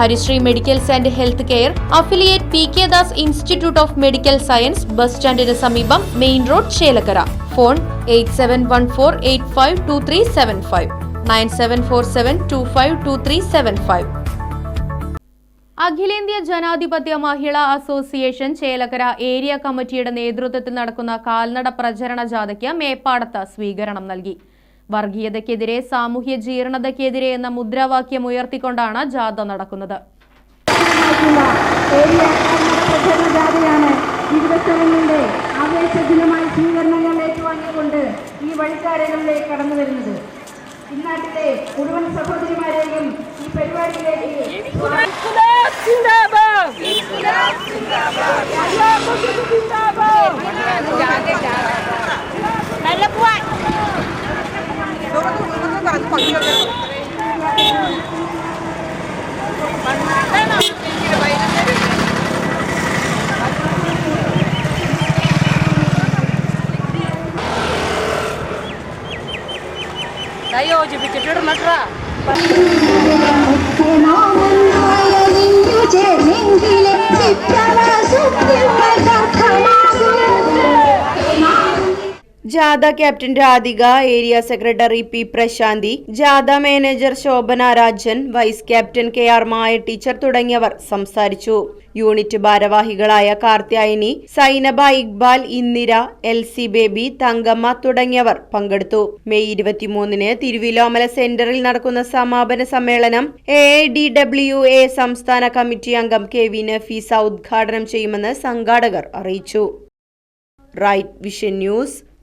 Harishree medicals and health care affiliate P K Das institute of medical science bus സ്റ്റാൻഡിന് സമീപം main road Chelakkara. Phone eight seven one four eight five two three seven five. Nine seven four seven two five two three seven five. അഖിലേന്ത്യാ ജനാധിപത്യ മഹിളാ association Chelakkara area കമ്മിറ്റിയുടെ നേതൃത്വത്തിൽ നടക്കുന്ന കാൽനട പ്രചരണ ജാഥയ്ക്ക് മേപ്പാടത്ത് സ്വീകരണം നൽകി. വർഗീയതയ്ക്കെതിരെ സാമൂഹ്യ ജീർണതയ്ക്കെതിരെ എന്ന മുദ്രാവാക്യം ഉയർത്തിക്കൊണ്ടാണ് ജാഥ നടക്കുന്നത്. ആവേശ ദിനമായി സ്വീകരണങ്ങൾ ഏറ്റുവാങ്ങിക്കൊണ്ട് ഈ വഴിക്കാരകളിലേക്ക് കടന്നു വരുന്നത്. ഇന്നാട്ടിലെ മുഴുവൻ സഹോദരിമാരെയും ഈ പരിപാടിയിലേക്ക് అయోజిపించేటోడు మట్రా చెంగిలే ജാഥ captain Radhika area secretary P Prashanthi ജാഥ manager Shobhana Rajan vice captain K R Maya teacher തുടങ്ങിയവർ സംസാരിച്ചു. യൂണിറ്റ് ഭാരവാഹികളായ Karthyayani Zainaba Iqbal Indira L C Baby Thankamma തുടങ്ങിയവർ പങ്കെടുത്തു. മെയ് ഇരുപത്തിമൂന്നിന് തിരുവിലോമല സെന്ററിൽ നടക്കുന്ന സമാപന സമ്മേളനം എ ഡി ഡബ്ല്യു എ സംസ്ഥാന കമ്മിറ്റി അംഗം കെ വി നഫീസ ഉദ്ഘാടനം ചെയ്യുമെന്ന് സംഘാടകർ അറിയിച്ചു. Right vision news